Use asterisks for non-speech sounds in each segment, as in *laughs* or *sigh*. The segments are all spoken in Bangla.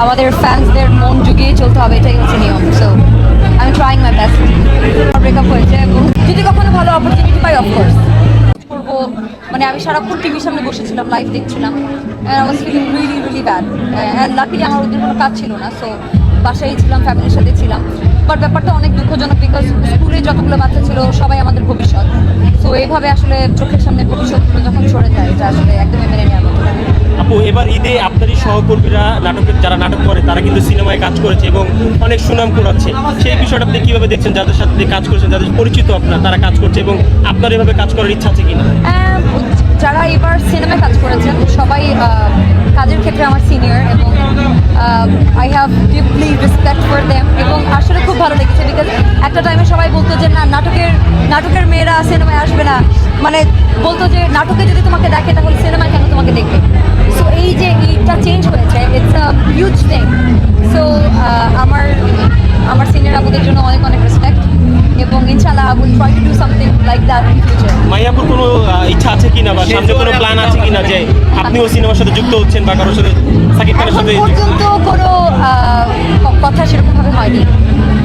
আমাদের ফ্যান্সদের মন জুগিয়ে চলতে হবে, এটাই হচ্ছে নিয়ম সো আমি ট্রাইং মাই বেস্ট ব্রেকআপ হয়েছে যদি কখনো ভালো অপরচুনিটি পাই অফকোর্স করব মানে আমি সারাক্ষণ টিভির সামনে বসেছিলাম লাইভ দেখছিলাম I was feeling really really bad and luckily আমার ওদের কোনো কাজ ছিল না সো বাসায় ছিলাম ফ্যামিলির সাথে ছিলাম। বাট ব্যাপারটা অনেক দুঃখজনক বিকজ স্কুলে যতগুলো বাচ্চা ছিল, সবাই আমাদের ভবিষ্যৎ। সো এইভাবে আসলে চোখের সামনে ভবিষ্যৎগুলো যখন সরে যায়, এটা আসলে একদমই মেনে নেওয়ার মতো। আপু, এবার ঈদে আপনারই সহকর্মীরা নাটকের যারা নাটক করে, তারা কিন্তু সিনেমায় কাজ করেছে এবং অনেক সুনাম কুড়াচ্ছে। সেই বিষয়টা আপনি কীভাবে দেখছেন? যাদের সাথে কাজ করছেন, যাদের পরিচিত আপনার, তারা কাজ করছে এবং আপনার এভাবে কাজ করার ইচ্ছা আছে কিনা? যারা এবার সিনেমায় কাজ করেছেন, সবাই কাজের ক্ষেত্রে আমার সিনিয়র এবং I have deeply respect for them এবং আসলে খুব ভালো লেগেছে বিকজ একটা টাইমে সবাই বলতো যে, না, নাটকের নাটকের মেয়েরা সিনেমায় আসবে না। মানে বলতো যে, নাটকে যদি তোমাকে দেখে, তাহলে সিনেমায় কেন তোমাকে দেখবে? এই যে এইটা চেঞ্জ হয়েছে it's a huge thing so আমার আমার সিনিয়র আপুদের জন্য অনেক অনেক রেসপেক্ট এবং ইনশাআল্লাহ I will try to do something like that in future মাইয়াপুর কোনো ইচ্ছা আছে কিনা বা সামনে কোনো প্ল্যান আছে কিনা যে আপনিও সিনেমার সাথে যুক্ত হচ্ছেন বা কারোর সাথে সাকিব খানের সাথে পর্যন্ত কোনো কথা সেরকমভাবে হয়নি।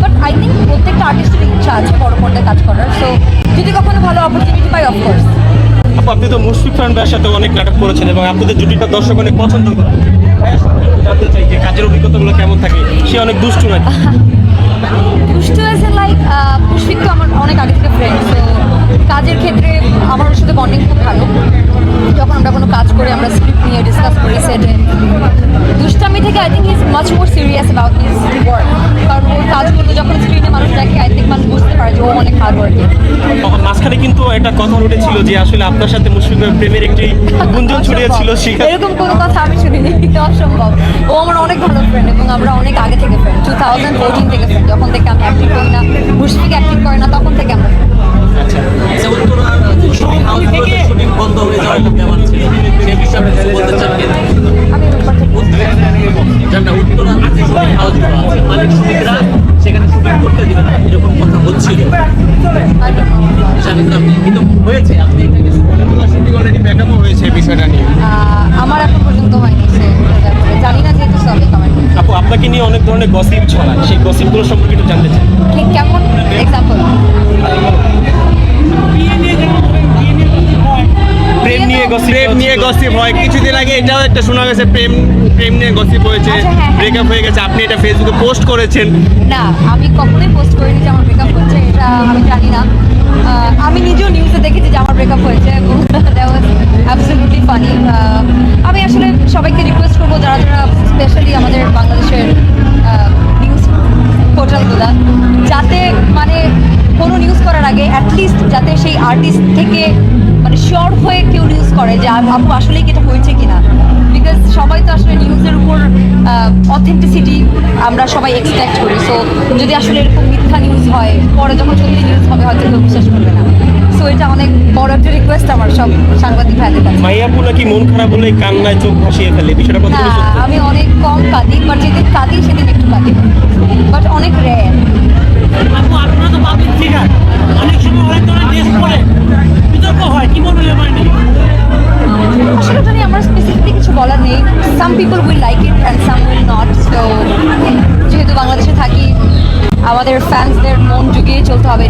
বাট আই থিঙ্ক প্রত্যেকটা আর্টিস্টের ইচ্ছা আছে বড় পর্দায় কাজ করার। সো যদি কখনো ভালো অপরচুনিটি পাই অফকোর্স আপনি তো মুশফিক খান ভাইয়ের সাথে অনেক নাটক করেছেন এবং আপনাদের জুটিটা দর্শক অনেক পছন্দ করে কাজের অভিজ্ঞতাগুলো কেমন থাকে? সে অনেক দুষ্টু দুষ্টু লাইক আমার অনেক ফ্রেন্ড কাজের ক্ষেত্রে আমার ওর সাথে ভালো। যখন আমরা কোনো কাজ করি, আমরা স্ক্রিপ্ট নিয়ে ডিসকাস করি সেটে much more serious about his work কারণ ওর কাজগুলো যখন স্ক্রিনে মানুষ দেখে আই থিঙ্ক মানুষ বুঝতে পারে যে ও অনেক হার্ড ওয়ার্কিং মাঝখানে কিন্তু একটা কথা উঠেছিল যে আসলে আপনার সাথে মুশফিক ভাইয়ের প্রেমের একটি গুঞ্জন ছড়িয়েছিল *laughs* এরকম কোনো কথা আমি শুনিনি অসম্ভব। ও আমার অনেক ভালো ফ্রেন্ড এবং আমরা অনেক আগে থেকে ফ্রেন্ড টু থাউজেন্ড ফোরটিন থেকে ফ্রেন্ড যখন থেকে আমি অ্যাক্টিং করি না মুশফিক অ্যাক্টিং করে না তখন থেকে আমরা কিন্তু হয়েছে, আপনি অলরেডি ব্যাকআপও হয়েছে বিষয়টা নিয়ে আমার এখন পর্যন্ত হয়নি জানি না যেহেতু সবই আপু আপনাকে নিয়ে অনেক ধরনের গসিপ ছড়ায়। সেই গসিপগুলো সম্পর্কে একটু জানতে চাই। ঠিক কেমন? এক্সাম্পল গসিপ হয়। কিছুদিন আগে এটাও একটা শোনা গেছে প্রেম প্রেম নিয়ে গসিপ হয়েছে আচ্ছা, হ্যাঁ, হ্যাঁ। ব্রেকআপ হয়ে গেছে আপনি এটা ফেসবুকে পোস্ট করেছেন। না আমি কখনোই পোস্ট করিনি যে আমার ব্রেকআপ হচ্ছে এটা আমি জানি না। আমি নিজেও নিউজে দেখেছি যে আমার ব্রেকআপ হয়েছে অ্যাবসলিউটলি ফানি আমি আসলে সবাইকে রিকোয়েস্ট করব যারা যারা স্পেশালি আমাদের বাংলাদেশের নিউজ পোর্টালগুলো যাতে মানে কোনো নিউজ করার আগে অ্যাটলিস্ট যাতে সেই আর্টিস্ট থেকে মানে শিওর হয়ে কেউ নিউজ করে যে আপ- আপু আসলেই কি এটা হয়েছে কিনা? বিকজ সবাই তো আসলে নিউজের উপর অথেন্টিসিটি আমরা সবাই এক্সপেক্ট করি। সো যদি আসলে এরকম মিথ্যা নিউজ হয় পরে যখন সত্যি নিউজ হবে হয়তো কেউ বিশ্বাস করবে না। সো এটা অনেক বড় একটা রিকোয়েস্ট আমার সব সাংবাদিক ভাইদের কাছে। মাইয়াপু নাকি মন খারাপ হলে কান্নায় চোখ ভাসিয়ে ফেলে? বিষয়টা কত আমি অনেক কম কাঁদি বাট যেদিন কাঁদি সেদিন একটু কাঁদি। বাট অনেক রেয়ার আপু আপনারা তো public figure some people will like it and some will not so যেহেতু বাংলাদেশে থাকি, আমাদের ফ্যান্সদের মন জুগিয়ে চলতে হবে